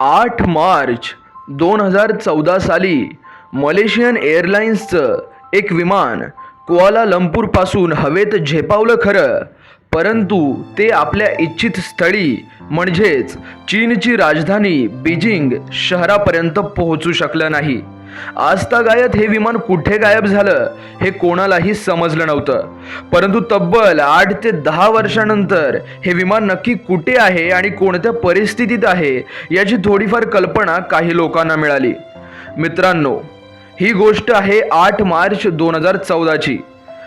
आठ मार्च दोन हजार चौदा साली मलेशियन एअरलाइन्सचं एक विमान कुआलालंपूरपासून हवेत झेपावलं खरं परंतु ते आपल्या इच्छित स्थळी म्हणजेच चीनची राजधानी बीजिंग शहरापर्यंत पोहोचू शकलं नाही. आजतागायत हे विमान कुठे गायब झालं हे कोणालाही समजलं नव्हतं. परंतु तब्बल आठ ते दहा वर्षानंतर हे विमान नक्की कुठे आहे आणि कोणत्या परिस्थितीत आहे याची थोडीफार कल्पना काही लोकांना मिळाली. मित्रांनो ही गोष्ट आहे आठ मार्च दोन हजार चौदाची.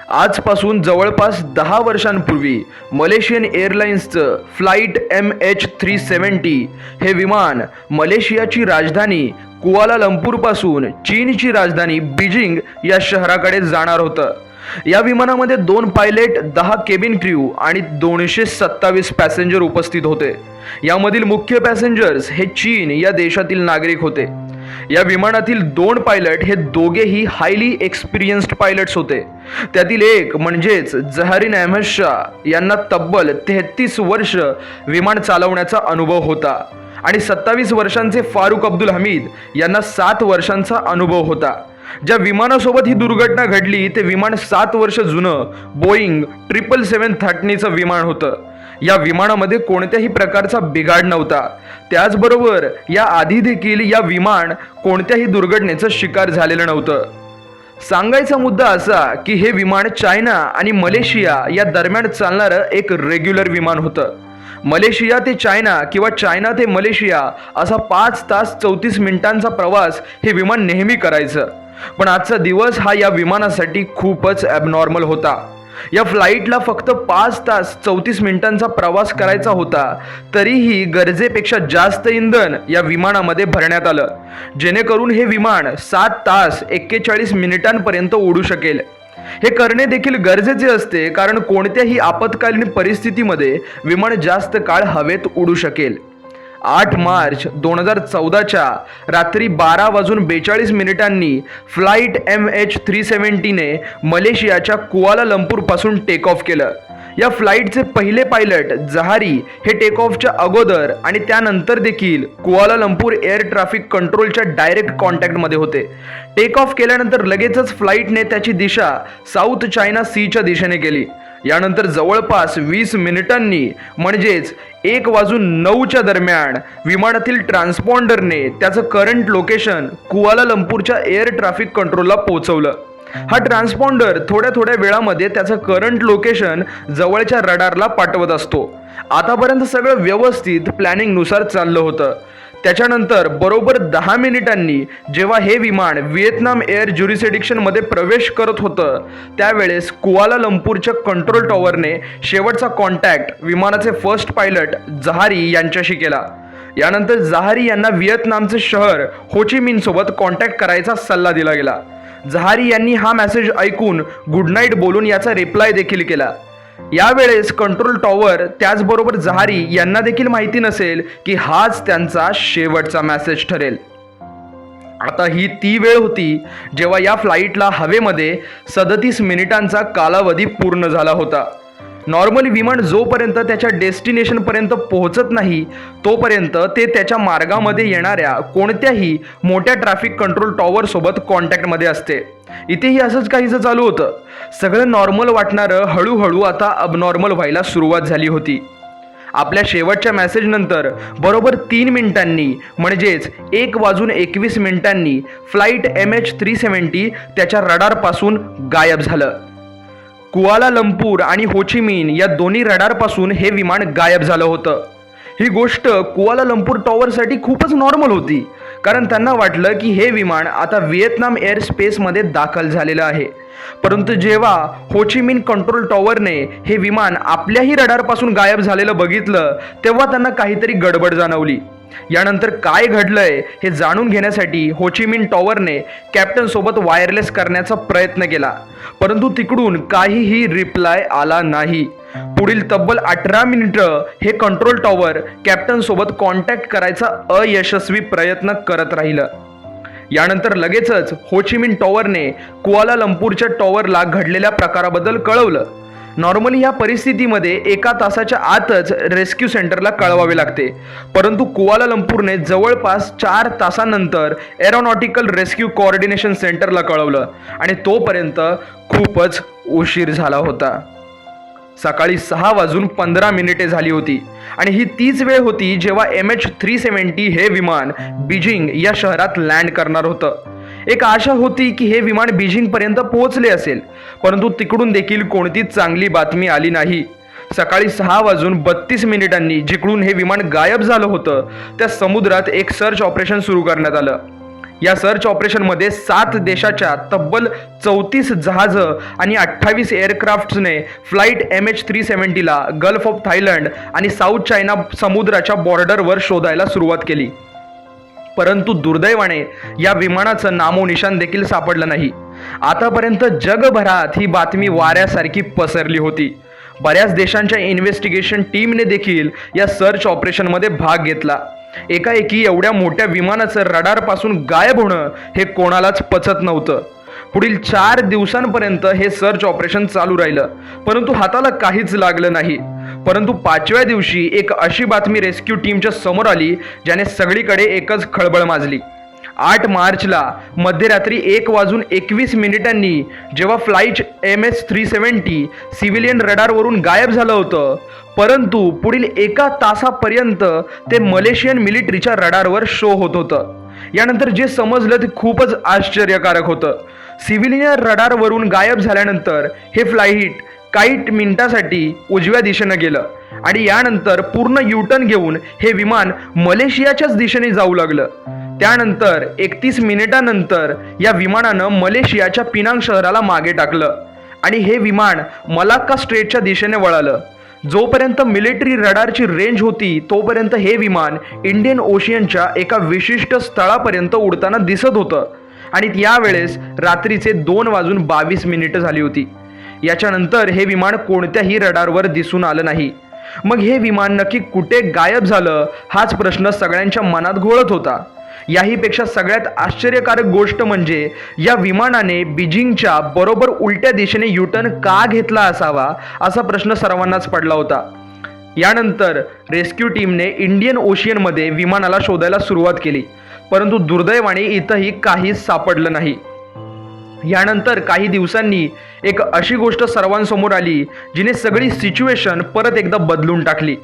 आजपासून जवळपास दहा वर्षांपूर्वी Malaysian एअरलाइन्सचं flight M H three seventy हे विमान मलेशियाची राजधानी कुआला लंपूरपासून चीनची राजधानी बीजिंग या शहराकडे जाणार होतं. या विमानामध्ये दोन पायलट दहा केबिन क्र्यू आणि दोनशे सत्तावीस पॅसेंजर उपस्थित होते. यामधील मुख्य पॅसेंजर्स हे चीन या देशातील नागरिक होते. या विमानातील दोन पायलट हे दोघेही हायली एक्सपिरियन्स्ड पायलट्स होते. त्यातील एक म्हणजेच जहारीन अहमद शाह यांना तब्बल तेहतीस वर्ष विमान चालवण्याचा अनुभव होता आणि सत्तावीस वर्षांचे फारुख अब्दुल हमीद यांना सात वर्षांचा अनुभव होता. ज्या विमानासोबत ही दुर्घटना घडली ते विमान सात वर्ष जुनं बोईंग ट्रिपल सेवन थर्टनीचं विमान होतं. या विमानामध्ये कोणत्याही प्रकारचा बिघाड नव्हता. त्याचबरोबर या आधी देखील या विमान कोणत्याही दुर्घटनेचं शिकार झालेलं नव्हतं. सांगायचा मुद्दा असा की हे विमान चायना आणि मलेशिया या दरम्यान चालणारं एक रेग्युलर विमान होतं. मलेशिया ते चायना किंवा चायना ते मलेशिया असा पाच तास चौतीस मिनिटांचा प्रवास हे विमान नेहमी करायचं. पण आजचा दिवस हा या विमानासाठी खूपच ॲबनॉर्मल होता. या फ्लाईटला फक्त पाच तास चौतीस मिनिटांचा प्रवास करायचा होता तरीही गरजेपेक्षा जास्त इंधन या विमानामध्ये भरण्यात आलं जेणेकरून हे विमान सात तास एक्केचाळीस मिनिटांपर्यंत उडू शकेल. हे करणे देखील गरजेचे असते कारण कोणत्याही आपत्कालीन परिस्थितीमध्ये विमान जास्त काळ हवेत उडू शकेल. आठ मार्च दोन हजार चौदाच्या रात्री बारा वाजून बेचाळीस मिनिटांनी फ्लाईट एम एच थ्री सेवन्टीने मलेशियाच्या कुआला लंपूरपासून टेक ऑफ केलं. या फ्लाईटचे पहिले पायलट जहारी हे टेक ऑफच्या अगोदर आणि त्यानंतर देखील कुआला लंपूर एअर ट्रॅफिक कंट्रोलच्या डायरेक्ट कॉन्टॅक्टमध्ये होते. टेक ऑफ केल्यानंतर लगेचच फ्लाईटने त्याची दिशा साऊथ चायना सीच्या दिशेने केली. यानंतर जवळपास वीस मिनिटांनी म्हणजेच एक वाजून नऊच्या दरम्यान विमानातील ट्रान्सपॉन्डरने त्याचं करंट लोकेशन कुआला लंपूरच्या एअर ट्रॅफिक कंट्रोलला पोहोचवलं. हा ट्रान्सपॉन्डर थोड्या थोड्या वेळामध्ये त्याचं करंट लोकेशन जवळच्या रडारला पाठवत असतो. आतापर्यंत सगळं व्यवस्थित प्लॅनिंगनुसार चाललं होतं. त्याच्यानंतर बरोबर दहा मिनिटांनी जेव्हा हे विमान व्हिएतनाम एअर ज्युरिसेडिक्शनमध्ये प्रवेश करत होतं त्यावेळेस कुआला लंपूरच्या कंट्रोल टॉवरने शेवटचा कॉन्टॅक्ट विमानाचे फर्स्ट पायलट जहारी यांच्याशी केला. यानंतर जहारी यांना व्हिएतनामचे शहर होचिमिनसोबत कॉन्टॅक्ट करायचा सल्ला दिला गेला. जहारी यांनी हा मेसेज ऐकून गुड नाईट बोलून याचा रिप्लाय देखील केला. यावेळेस कंट्रोल टॉवर त्याचबरोबर जहारी यांना देखील माहिती नसेल की हाच त्यांचा शेवटचा मेसेज ठरेल. आता ही ती वेळ होती जेव्हा या फ्लाईटला हवेमध्ये सदतीस मिनिटांचा कालावधी पूर्ण झाला होता. नॉर्मली विमान जोपर्यंत त्याच्या डेस्टिनेशनपर्यंत पोहोचत नाही तोपर्यंत ते त्याच्या मार्गामध्ये येणाऱ्या कोणत्याही मोठ्या ट्रॅफिक कंट्रोल टॉवरसोबत कॉन्टॅक्टमध्ये असते. इथेही असंच काहीचं चालू होतं. सगळं नॉर्मल वाटणारं हळूहळू आता अबनॉर्मल व्हायला सुरुवात झाली होती. आपल्या शेवटच्या मेसेजनंतर बरोबर तीन मिनिटांनी म्हणजेच एक वाजून एकवीस मिनिटांनी flight M H three seventy त्याच्या रडारपासून गायब झालं. कुआलालंपूर आणि होचिमिन या दोन्ही रडारपासून हे विमान गायब झालं होतं. ही गोष्ट कुआलालंपूर टॉवरसाठी खूपच नॉर्मल होती कारण त्यांना वाटलं की हे विमान आता व्हिएतनाम एअर स्पेसमध्ये दाखल झालेलं आहे. परंतु जेव्हा होचिमिन कंट्रोल टॉवरने हे विमान आपल्याही रडारपासून गायब झालेलं बघितलं तेव्हा त्यांना काहीतरी गडबड जाणवली. यानंतर काय घडलंय हे जाणून घेण्यासाठी होचिमिन टॉवरने कॅप्टन सोबत वायरलेस करण्याचा प्रयत्न केला. परंतु तिकडून काहीही रिप्लाय आला नाही. पुढील तब्बल अठरा मिनिटं हे कंट्रोल टॉवर कॅप्टन सोबत कॉन्टॅक्ट करायचा अयशस्वी प्रयत्न करत राहिलं. यानंतर लगेचच होचिमिन टॉवरने कुआला लंपूरच्या टॉवरला घडलेल्या प्रकाराबद्दल कळवलं. नॉर्मली ह्या परिस्थितीमध्ये एका तासाच्या आतच रेस्क्यू सेंटरला कळवावे लागते. परंतु कुआला लंपूरने जवळपास चार तासानंतर एरोनॉटिकल रेस्क्यू कोऑर्डिनेशन सेंटरला कळवलं आणि तोपर्यंत खूपच उशीर झाला होता. सकाळी सहा वाजून पंधरा मिनिटे झाली होती. आणि ही तीच वेळ होती जेव्हा एम एच थ्री सेवन्टी हे विमान बीजिंग या शहरात लँड करणार होतं. एक आशा होती की हे विमान बीजिंगपर्यंत पोहोचले असेल परंतु तिकडून देखील कोणतीच चांगली बातमी आली नाही. सकाळी सहा वाजून बत्तीस मिनिटांनी जिकडून हे विमान गायब झालं होतं त्या समुद्रात एक सर्च ऑपरेशन सुरू करण्यात आलं. या सर्च ऑपरेशनमध्ये सात देशाच्या तब्बल चौतीस जहाजं आणि अठ्ठावीस एअरक्राफ्ट्सने फ्लाईट एम एच थ्री सेवन्टीला गल्फ ऑफ थायलंड आणि साऊथ चायना समुद्राच्या बॉर्डरवर शोधायला सुरुवात केली. परंतु दुर्दैवाने या विमानाचं नामोनिशान देखील सापडलं नाही. आतापर्यंत जगभरात ही बातमी वाऱ्यासारखी पसरली होती. बऱ्याच देशांच्या इन्व्हेस्टिगेशन टीमने देखील या सर्च ऑपरेशनमध्ये भाग घेतला. एकाएकी एवढ्या मोठ्या विमानाचं रडारपासून गायब होणं हे कोणालाच पचत नव्हतं. पुढील चार दिवसांपर्यंत हे सर्च ऑपरेशन चालू राहिलं. परंतु हाताला काहीच लागलं नाही. परंतु पाचव्या दिवशी एक अशी बातमी रेस्क्यू टीमच्या समोर आली ज्याने सगळीकडे एकच खळबळ माजली. आठ मार्चला मध्यरात्री एक वाजून एकवीस मिनिटांनी जेव्हा flight M S three seventy civilian रडारवरून गायब झालं होतं परंतु पुढील एका तासापर्यंत ते मलेशियन मिलिटरीच्या रडारवर शो होत होतं. यानंतर जे समजलं ते खूपच आश्चर्यकारक होतं. सिव्हिलियन रडारवरून गायब झाल्यानंतर हे फ्लाईट काही मिनिटासाठी उजव्या दिशेनं गेलं आणि यानंतर पूर्ण युटर्न घेऊन हे विमान मलेशियाच्याच दिशेने जाऊ लागलं. त्यानंतर एकतीस मिनिटानंतर या विमानानं मलेशियाच्या पिनांग शहराला मागे टाकलं आणि हे विमान मलाक्का स्ट्रेटच्या दिशेने वळालं. जोपर्यंत मिलिटरी रडारची रेंज होती तोपर्यंत हे विमान इंडियन ओशियनच्या एका विशिष्ट स्थळापर्यंत उडताना दिसत होतं. आणि यावेळेस रात्रीचे दोन वाजून बावीस मिनिटं झाली होती. याच्यानंतर हे विमान कोणत्याही रडारवर दिसून आलं नाही. मग हे विमान नक्की कुठे गायब झालं हाच प्रश्न सगळ्यांच्या मनात घोळत होता. याहीपेक्षा सगळ्यात आश्चर्यकारक गोष्ट म्हणजे या विमानाने बीजिंगच्या बरोबर उलट्या दिशेने युटर्न का घेतला असावा असा प्रश्न सर्वांनाच पडला होता. यानंतर रेस्क्यू टीमने इंडियन ओशियनमध्ये विमानाला शोधायला सुरुवात केली परंतु दुर्दैवाने इथंही काहीच सापडलं नाही. यानंतर काही दिवसांनी एक अशी गोष्ट सर्वांसमोर आली जिने सगळी सिच्युएशन परत एकदा बदलून टाकली.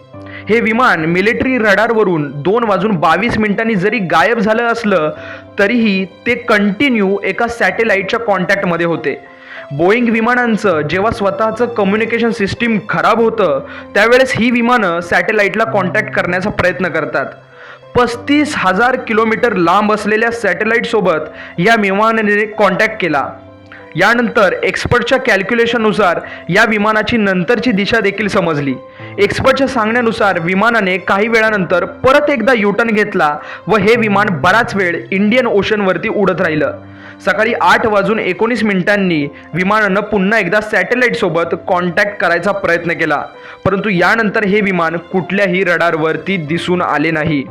हे विमान मिलिटरी रडारवरून दोन वाजून बावीस मिनिटांनी जरी गायब झालं असलं तरीही ते कंटिन्यू एका सॅटेलाईटच्या कॉन्टॅक्टमध्ये होते. बोईंग विमानांचं जेव्हा स्वतःचं कम्युनिकेशन सिस्टीम खराब होतं त्यावेळेस ही विमानं सॅटेलाईटला कॉन्टॅक्ट करण्याचा प्रयत्न करतात. पस्तीस हजार किलोमीटर लांब असलेल्या सॅटेलाईटसोबत या विमानाने कॉन्टॅक्ट केला. यानंतर एक्सपर्टच्या कॅल्क्युलेशननुसार या विमानाची नंतरची दिशा देखील समजली. एक्सपर्टच्या सांगण्यानुसार विमानाने काही वेळानंतर परत एकदा युटर्न घेतला व हे विमान बराच वेळ इंडियन ओशनवरती उडत राहिलं. सकाळी आठ वाजून एकोणीस मिनिटांनी विमानानं पुन्हा एकदा सॅटेलाईटसोबत कॉन्टॅक्ट करायचा प्रयत्न केला. परंतु यानंतर हे विमान कुठल्याही रडारवरती दिसून आले नाही.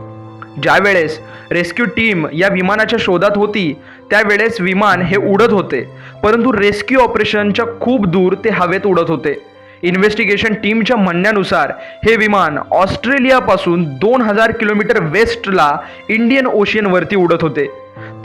ज्यावेळेस रेस्क्यू टीम या विमानाच्या शोधात होती त्यावेळेस विमान हे उडत होते. परंतु रेस्क्यू ऑपरेशनच्या खूप दूर ते हवेत उडत होते. इन्व्हेस्टिगेशन टीमच्या म्हणण्यानुसार हे विमान ऑस्ट्रेलियापासून दोन हजार किलोमीटर वेस्टला इंडियन ओशियनवरती उडत होते.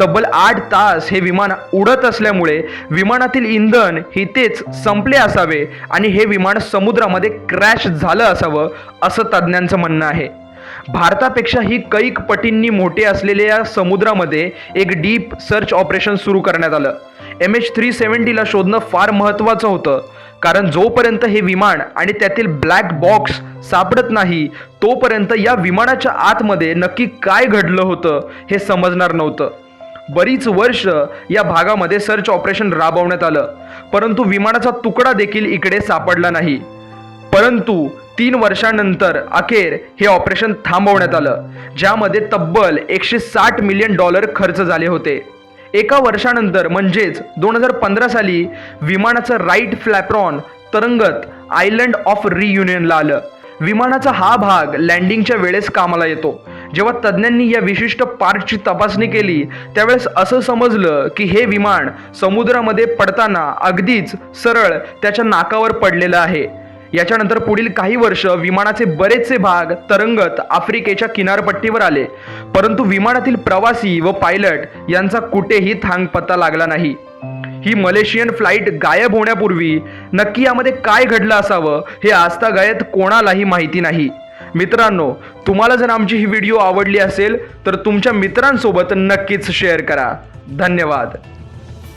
तब्बल आठ तास हे विमान उडत असल्यामुळे विमानातील इंधन हे तेच संपले असावे आणि हे विमान समुद्रामध्ये क्रॅश झालं असावं असं तज्ज्ञांचं म्हणणं आहे. भारतापेक्षाही कैक पटींनी मोठे असलेल्या या समुद्रामध्ये एक डीप सर्च ऑपरेशन सुरू करण्यात आलं. एम एच थ्री सेवन्टीला शोधणं फार महत्त्वाचं होतं कारण जोपर्यंत हे विमान आणि त्यातील ब्लॅक बॉक्स सापडत नाही तोपर्यंत या विमानाच्या आतमध्ये नक्की काय घडलं होतं हे समजणार नव्हतं. बरीच वर्ष या भागामध्ये सर्च ऑपरेशन राबवण्यात आलं परंतु विमानाचा तुकडा देखील इकडे सापडला नाही. परंतु तीन वर्षानंतर अखेर हे ऑपरेशन थांबवण्यात आलं ज्यामध्ये तब्बल एकशे साठ मिलियन डॉलर खर्च झाले होते. एका वर्षानंतर म्हणजेच दोन हजार पंधरा साली विमानाचं राईट फ्लॅप्रॉन तरंगत आयलंड ऑफ रियुनियनला आलं. विमानाचा हा भाग लँडिंगच्या वेळेस कामाला येतो. जेव्हा तज्ज्ञांनी या विशिष्ट पार्टची तपासणी केली त्यावेळेस असं समजलं की हे विमान समुद्रामध्ये पडताना अगदीच सरळ त्याच्या नाकावर पडलेलं आहे. याच्यानंतर पुढील काही वर्ष विमानाचे बरेचसे भाग तरंगत आफ्रिकेच्या किनारपट्टीवर आले. परंतु विमानातील प्रवासी व पायलट यांचा कुठेही थांग पत्ता लागला नाही. ही मलेशियन फ्लाईट गायब होण्यापूर्वी नक्की यामध्ये काय घडलं असावं हे आजतागायत कोणालाही माहिती नाही. मित्रांनो तुम्हाला जर आमची ही व्हिडिओ आवडली असेल तर तुमच्या मित्रांसोबत नक्कीच शेअर करा. धन्यवाद.